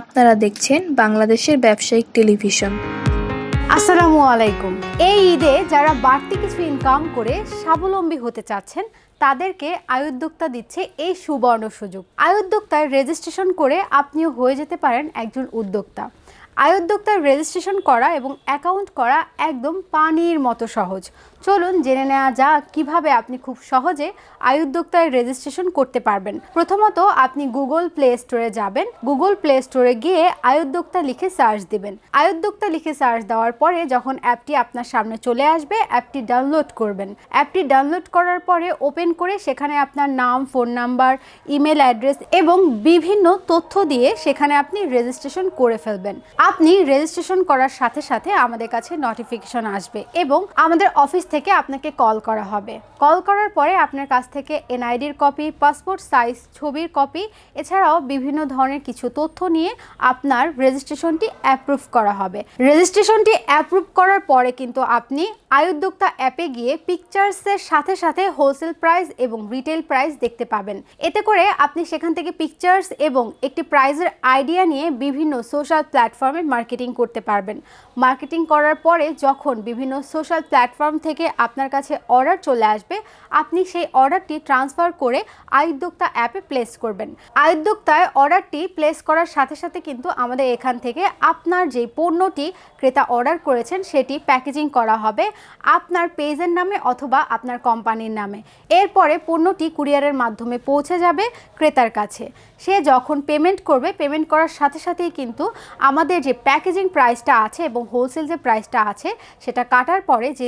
আপনারা দেখছেন বাংলাদেশের ব্যবসায়িক টেলিভিশন। আসসালামু আলাইকুম। এই ঈদে যারা বাড়তি কিছু ইনকাম করে স্বাবলম্বী হতে চাচ্ছেন, তাদেরকে আয়োদ্যোক্তা দিচ্ছে এই সুবর্ণ সুযোগ। আয়োদ্যোক্তায় রেজিস্ট্রেশন করে আপনিও হয়ে যেতে পারেন একজন উদ্যোক্তা। আয়োদ্যোক্তার রেজিস্ট্রেশন করা এবং অ্যাকাউন্ট করা একদম পানির মতো সহজ। চলুন জেনে নেওয়া যাক কীভাবে আপনি খুব সহজে আয়োদ্যোক্তায় রেজিস্ট্রেশন করতে পারবেন। প্রথমত আপনি গুগল প্লে স্টোরে যাবেন। গুগল প্লে স্টোরে গিয়ে আয়োদ্যোক্তা লিখে সার্চ দিবেন। আয়োদ্যোক্তা লিখে সার্চ দেওয়ার পরে যখন অ্যাপটি আপনার সামনে চলে আসবে, অ্যাপটি ডাউনলোড করবেন। অ্যাপটি ডাউনলোড করার পরে ওপেন করে সেখানে আপনার নাম ফোন নাম্বার ইমেল অ্যাড্রেস এবং বিভিন্ন তথ্য দিয়ে সেখানে আপনি রেজিস্ট্রেশন করে ফেলবেন। আপনি রেজিস্ট্রেশন করার সাথে সাথে আমাদের কাছে নোটিফিকেশন আসবে এবং আমাদের অফিস থেকে আপনাকে কল করা হবে। কল করার পরে আপনার কাছ থেকে এনআইডির কপি, পাসপোর্ট সাইজ, ছবির কপি, এছাড়াও বিভিন্ন ধরনের কিছু তথ্য নিয়ে আপনার রেজিস্ট্রেশনটি অ্যাপ্রুভ করা হবে। রেজিস্ট্রেশনটি অ্যাপ্রুভ করার পরে কিন্তু আপনি আয়োদ্যোক্তা অ্যাপে গিয়ে পিকচার্সের সাথে সাথে হোলসেল প্রাইস এবং রিটেল প্রাইস দেখতে পাবেন। এতে করে আপনি সেখান থেকে পিকচার্স এবং একটি প্রাইজের আইডিয়া নিয়ে বিভিন্ন সোশ্যাল প্ল্যাটফর্মে মার্কেটিং করতে পারবেন। মার্কেটিং করার পরে যখন বিভিন্ন সোশ্যাল প্ল্যাটফর্ম থেকে আপনার কাছে অর্ডার চলে আসবে, আপনি সেই অর্ডারটি ট্রান্সফার করে আয়োদ্যোক্তা অ্যাপে প্লেস করবেন। আয়োদ্যোক্তায় অর্ডারটি প্লেস করার সাথে সাথে কিন্তু আমাদের এখান থেকে আপনার যে পণ্যটি ক্রেতা অর্ডার করেছেন, সেটি প্যাকেজিং করা হবে আপনার পেজের নামে অথবা আপনার কোম্পানির নামে। এরপরে পণ্যটি কুরিয়ারের মাধ্যমে পৌঁছে যাবে ক্রেতার কাছে। সে যখন পেমেন্ট করবে পেমেন্ট করার সাথে সাথেই কিন্তু আমাদের যে প্যাকেজিং প্রাইসটা আছে এবং হোলসেল যে প্রাইসটা আছে, সেটা কাটার পরে যে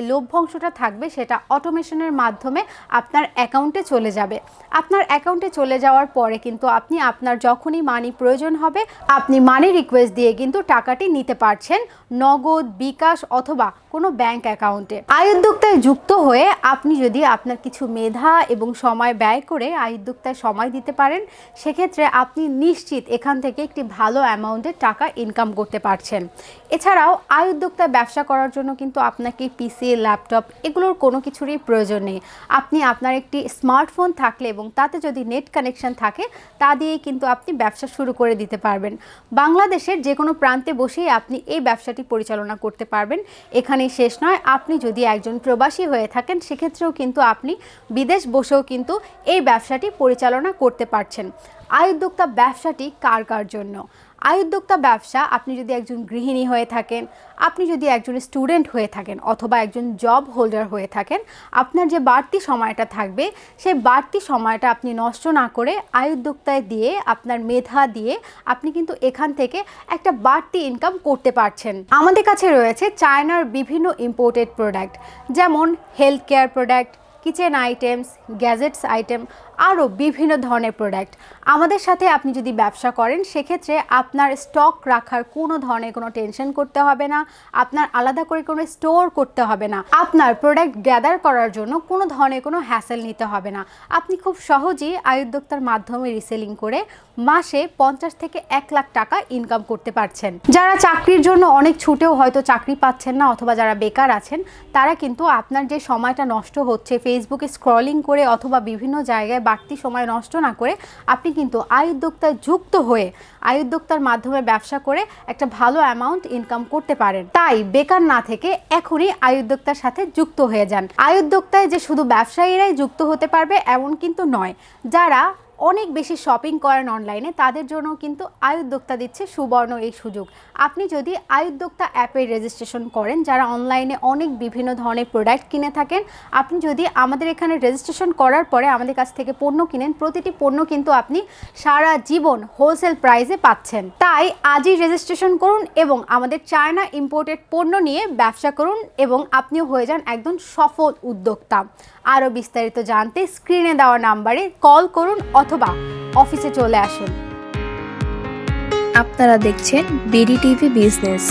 লভ্যাংশটা থাকবে সেটা অটোমেশনের মাধ্যমে আপনার অ্যাকাউন্টে চলে যাবে। আপনার অ্যাকাউন্টে চলে যাওয়ার পরে কিন্তু আপনি আপনার যখনই মানি প্রয়োজন হবে, আপনি মানি রিকোয়েস্ট দিয়ে কিন্তু টাকাটি নিতে পারছেন নগদ, বিকাশ অথবা কোনো ব্যাংক অ্যাকাউন্টে আয়োদ্যোক্তায় যুক্ত হয়ে আপনি যদি আপনার কিছু মেধা এবং সময় ব্যয় করে আয়োদ্যোক্তায় সময় দিতে পারেন, সেক্ষেত্রে আপনি নিশ্চিত এখান থেকে একটি ভালো অ্যামাউন্টের টাকা ইনকাম করতে পারছেন। এছাড়াও আয়োদ্যোক্তায় ব্যবসা করার জন্য কিন্তু আপনাকে পিসি ল্যাপটপ এগুলোর কোনো কিছুরই প্রয়োজন নেই। আপনি আপনার একটি স্মার্টফোন থাকলে এবং তাতে যদি নেট কানেকশন থাকে, তা দিয়েই কিন্তু আপনি ব্যবসা শুরু করে দিতে পারবেন। বাংলাদেশের যে কোনো প্রান্তে বসেই আপনি এই ব্যবসাটি পরিচালনা করতে পারবেন। এখানেই শেষ নয়, আপনি যদি একজন প্রবাসী হয়ে থাকেন, সেক্ষেত্রেও কিন্তু আপনি বিদেশ বসেও কিন্তু এই ব্যবসাটি পরিচালনা করতে পারছেন। আয়োদ্যোক্তা ব্যবসাটি কার কার জন্য? আয়োদ্যোক্তা ব্যবসা, আপনি যদি একজন গৃহিণী হয়ে থাকেন, আপনি যদি একজন স্টুডেন্ট হয়ে থাকেন অথবা একজন জব হোল্ডার হয়ে থাকেন, আপনার যে বাড়তি সময়টা থাকবে, সেই বাড়তি সময়টা আপনি নষ্ট না করে আয়োদ্যোক্তায় দিয়ে, আপনার মেধা দিয়ে, আপনি কিন্তু এখান থেকে একটা বাড়তি ইনকাম করতে পারছেন। আমাদের কাছে রয়েছে চায়নার বিভিন্ন ইম্পোর্টেড প্রোডাক্ট যেমন health care product kitchen items, gadgets item, আরও বিভিন্ন ধরনের প্রোডাক্ট। আমাদের সাথে আপনি যদি ব্যবসা করেন, সেক্ষেত্রে আপনার স্টক রাখার কোনো ধরনের কোনো টেনশন করতে হবে না, আপনার আলাদা করে কোনো স্টোর করতে হবে না, আপনার প্রোডাক্ট গ্যাদার করার জন্য কোনো ধরনের কোনো হ্যাসেল নিতে হবে না। আপনি খুব সহজেই আয়োদ্যোক্তার মাধ্যমে রিসেলিং করে মাসে পঞ্চাশ থেকে এক লাখ টাকা ইনকাম করতে পারছেন। যারা চাকরির জন্য অনেক ছুটেও হয়তো চাকরি পাচ্ছেন না অথবা যারা বেকার আছেন, তারা কিন্তু আপনার যে সময়টা নষ্ট হচ্ছে ফেসবুকে স্ক্রলিং করে অথবা বিভিন্ন জায়গায় বাড়তি সময় নষ্ট না করে আপনি কিন্তু আয়োদ্যোক্তায় যুক্ত হয়ে আয়ুদ্যোক্তার মাধ্যমে ব্যবসা করে একটা ভালো অ্যামাউন্ট ইনকাম করতে পারেন। তাই বেকার না থেকে এখনই আয়োদ্যোক্তার সাথে যুক্ত হয়ে যান। আয়ুদ্যোক্তায় যে শুধু ব্যবসায়ীরাই যুক্ত হতে পারবে এমন কিন্তু নয়, যারা অনেক বেশি শপিং করেন অনলাইনে তাদের জন্য কিন্তু আয়ুদ্যোক্তা দিচ্ছে সুবর্ণ এই সুযোগ। আপনি যদি আয়ুদ্যোক্তা অ্যাপে রেজিস্ট্রেশন করেন, যারা অনলাইনে অনেক বিভিন্ন ধরনের প্রোডাক্ট কিনে থাকেন, আপনি যদি আমাদের এখানে রেজিস্ট্রেশন করার পরে আমাদের কাছ থেকে পণ্য কিনেন, প্রতিটি পণ্য কিন্তু আপনি সারা জীবন হোলসেল প্রাইসে পাচ্ছেন। তাই আজই রেজিস্ট্রেশন করুন এবং আমাদের চায়না ইম্পোর্টেড পণ্য নিয়ে ব্যবসা করুন এবং আপনিও হয়ে যান একদম সফল উদ্যোক্তা। আরও বিস্তারিত জানতে স্ক্রিনে দেওয়া নাম্বারে কল করুন অথবা অফিসে চলে আসুন। আপনারা দেখছেন বিডি টিভি বিজনেস।